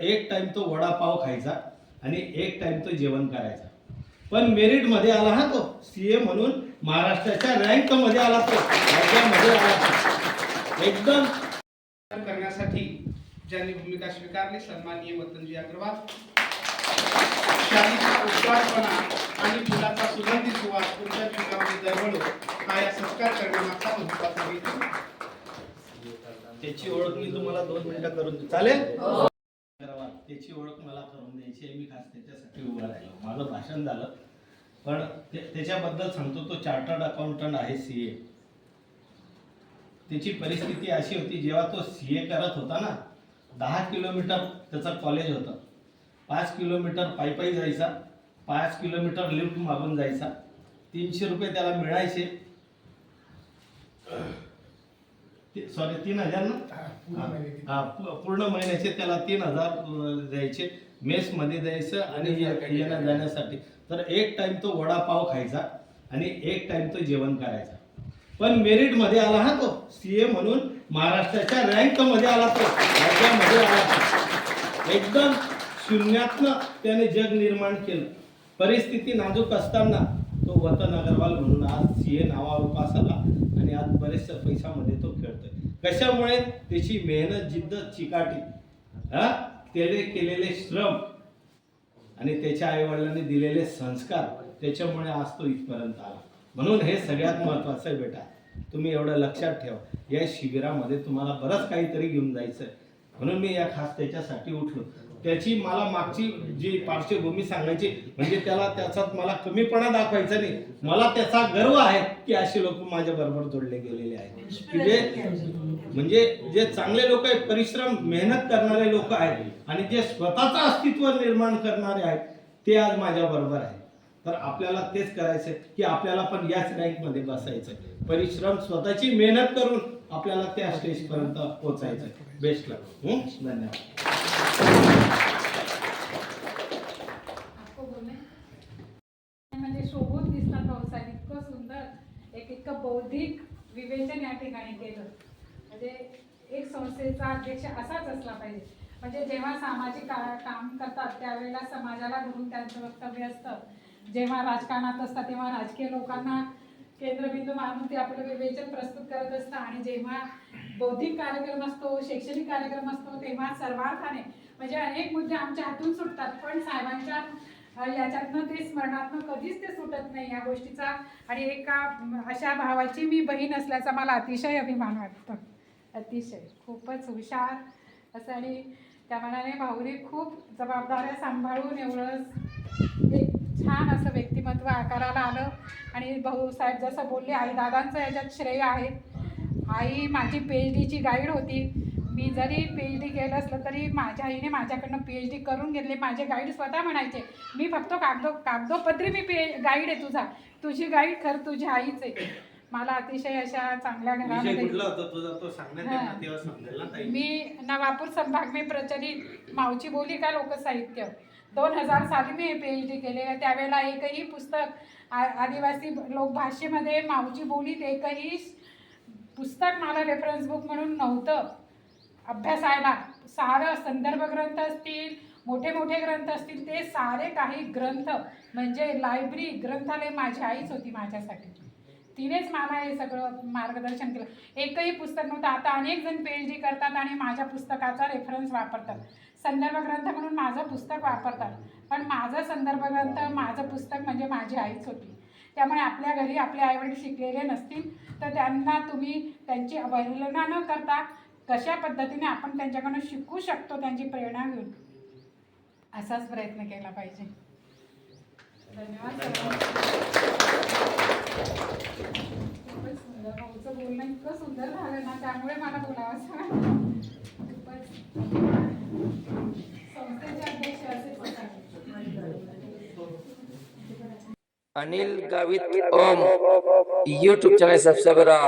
एक टाइम तो वडापाव खायचा आणि एक टाइम तो जेवण करायचा. पण मेरिटमध्ये आला हा तो सीए म्हणून महाराष्ट्राच्या रँकमध्ये आला तो राज्यामध्ये आला. एकदम. करण्यासाठी ज्यांनी भूमिका स्वीकारली सन्माननीय वतनजी अग्रवाल. शालीचा उज्ज्वलपणा आणि फुलाचा सुगंधी सुवास तुमच्या जीवनामध्ये दरवळो हा या सत्कार करण्यामागचा महत्त्वाचा हेतू. त्याची ओळख मी तुम्हाला दोन मिनिटं करून चालेल? धन्यवाद. त्याची ओळख मला करून द्यायची आहे. मी खास त्याच्यासाठी उभा राहिलो. माझं भाषण झालं. पण ते- त्याच्याबद्दल सांगतो तो चार्टर्ड अकाउंटंट आहे सी ए. त्याची परिस्थिती अशी होती जेव्हा तो सी ए करत होता ना दहा किलोमीटर त्याचं कॉलेज होतं. पाच किलोमीटर पायपाई जायचा पाच किलोमीटर लिफ्ट मागून जायचा. तीनशे रुपये त्याला मिळायचे. सॉरी तीन हजार ना? हा पूर्ण महिन्याचे. त्याला तीन हजार द्यायचे. मेस मध्ये द्यायचं आणि येण्या जाण्यासाठी. तर एक टाइम तो वडापाव खायचा आणि एक टाइम तो जेवण करायचा. पण मेरिटमध्ये आला हा तो. सीए म्हणून महाराष्ट्राच्या रँकमध्ये आला तो. राज्यामध्ये आला एकदम शून्यातनं त्याने जग निर्माण केलं. परिस्थिती नाजूक असताना तो वतन अग्रवाल म्हणून आज सीए नावारूपास आला आणि आज बऱ्याचशा पैशामध्ये तो खेळतोय. कशामुळे? त्याची मेहनत जिद्द चिकाटी. हा? त्याने केलेले श्रम आणि त्याच्या आईवडिलांनी दिलेले संस्कार त्याच्यामुळे आज तो इथपर्यंत आला. म्हणून हे सगळ्यात महत्वाचं आहे बेटा. तुम्ही एवढं लक्षात ठेवा. या शिबिरामध्ये तुम्हाला बरंच काहीतरी घेऊन जायचं आहे म्हणून मी या खास त्याच्यासाठी उठलो. त्याची मला मागची जी पार्श्वभूमी सांगायची म्हणजे त्याला त्याच्यात मला कमीपणा दाखवायचा नाही. मला त्याचा गर्व आहे की असे लोक माझ्या बरोबर जोडले गेलेले आहेत. की जे म्हणजे जे चांगले लोक आहेत परिश्रम मेहनत करणारे लोक आहेत आणि जे स्वतःचं अस्तित्व निर्माण करणारे आहेत ते आज माझ्या बरोबर आहेत. तर आपल्याला तेच करायचं की आपल्याला पण याच रँकमध्ये बसायचं परिश्रम स्वतःची मेहनत करून आपल्याला त्या स्टेज पर्यंत पोहोचायचं बेस्ट लक धन्यवाद. शोभून दिसतात भाऊसाहेब इतकं सुंदर एक इतकं बौद्धिक विवेचन या ठिकाणी केलं. म्हणजे एक संस्थेचा अध्यक्ष असाच असला पाहिजे. म्हणजे जेव्हा सामाजिक का- काम करतात त्यावेळेला समाजाला धरून त्यांचं वक्तव्य असतं. जेव्हा राजकारणात असतात तेव्हा राजकीय लोकांना केंद्रबिंदू मानून ते आपलं विवेचन प्रस्तुत करत असतं आणि जेव्हा बौद्धिक कार्यक्रम असतो शैक्षणिक कार्यक्रम असतो तेव्हा सर्वार्थाने म्हणजे अनेक मुद्दे आमच्या हातून सुटतात. पण साहेबांच्या याच्यातनं ते स्मरणातनं कधीच ते सुटत नाही या गोष्टीचा. आणि एका अशा भावाची मी बहीण असल्याचा मला अतिशय अभिमान वाटतो. अतिशय. खूपच हुशार. असं आणि त्या मनाने भाऊने खूप जबाबदाऱ्या सांभाळून एवढंच एक छान असं व्यक्तिमत्व आकाराला आलं. आणि भाऊसाहेब जसं बोलले आई दादांचं याच्यात श्रेय आहे. आई माझी पी एच डीची गाईड होती. मी जरी पी एच डी केलं असलं तरी माझ्या आईने माझ्याकडनं पी एच डी करून घेतले. माझे गाईड स्वतः म्हणायचे मी फक्त कागदो कागदोपत्री मी पी गाईड आहे तुझा. तुझी गाईड खरं तुझी आईच आहे. मला अतिशय अशा चांगल्या घरामध्ये मी नवापूर संभाग में प्रचलित मावची बोली का लोकसाहित्य? दोन हजार साली मी पी एच डी केले त्यावेळेला एकही पुस्तक आ- आदिवासी लोकभाषेमध्ये मावची बोलीत एकही पुस्तक मला रेफरन्स बुक म्हणून नव्हतं. अभ्यासायला सारं संदर्भ ग्रंथ असतील मोठे मोठे ग्रंथ असतील ते सारे काही ग्रंथ म्हणजे लायब्ररी ग्रंथालय माझी आईच होती माझ्यासाठी. तिनेच मला हे सगळं मार्गदर्शन केलं. एकही पुस्तक नव्हतं. आता अनेक जण पी एच डी करतात आणि माझ्या पुस्तकाचा रेफरन्स वापरतात. संदर्भ ग्रंथ म्हणून माझं पुस्तक वापरतात. पण माझं संदर्भ ग्रंथ माझं पुस्तक म्हणजे माझी आईच होती. त्यामुळे आपल्या घरी आपले आईवडील शिकलेले नसतील तर त्यांना तुम्ही त्यांची अवहेलना न करता कशा पद्धतीने आपण त्यांच्याकडून शिकू शकतो त्यांची प्रेरणा घेऊन? असाच प्रयत्न केला पाहिजे. धन्यवाद सर्वांना. खूपच सुंदर भाऊचं बोलणं इतकं सुंदर झालं ना त्यामुळे मला बोलावं खूपच संस्थेचे अध्यक्ष असेच Anil Gavit Om YouTube channel subscribe करा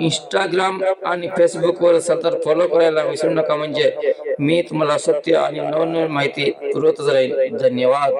इंस्टाग्राम आणि फेसबुकवर सतत फॉलो करायला विसरू नका. म्हणजे मी तुम्हाला सत्य आणि नवनवीन माहिती पुरवतच राहील. धन्यवाद.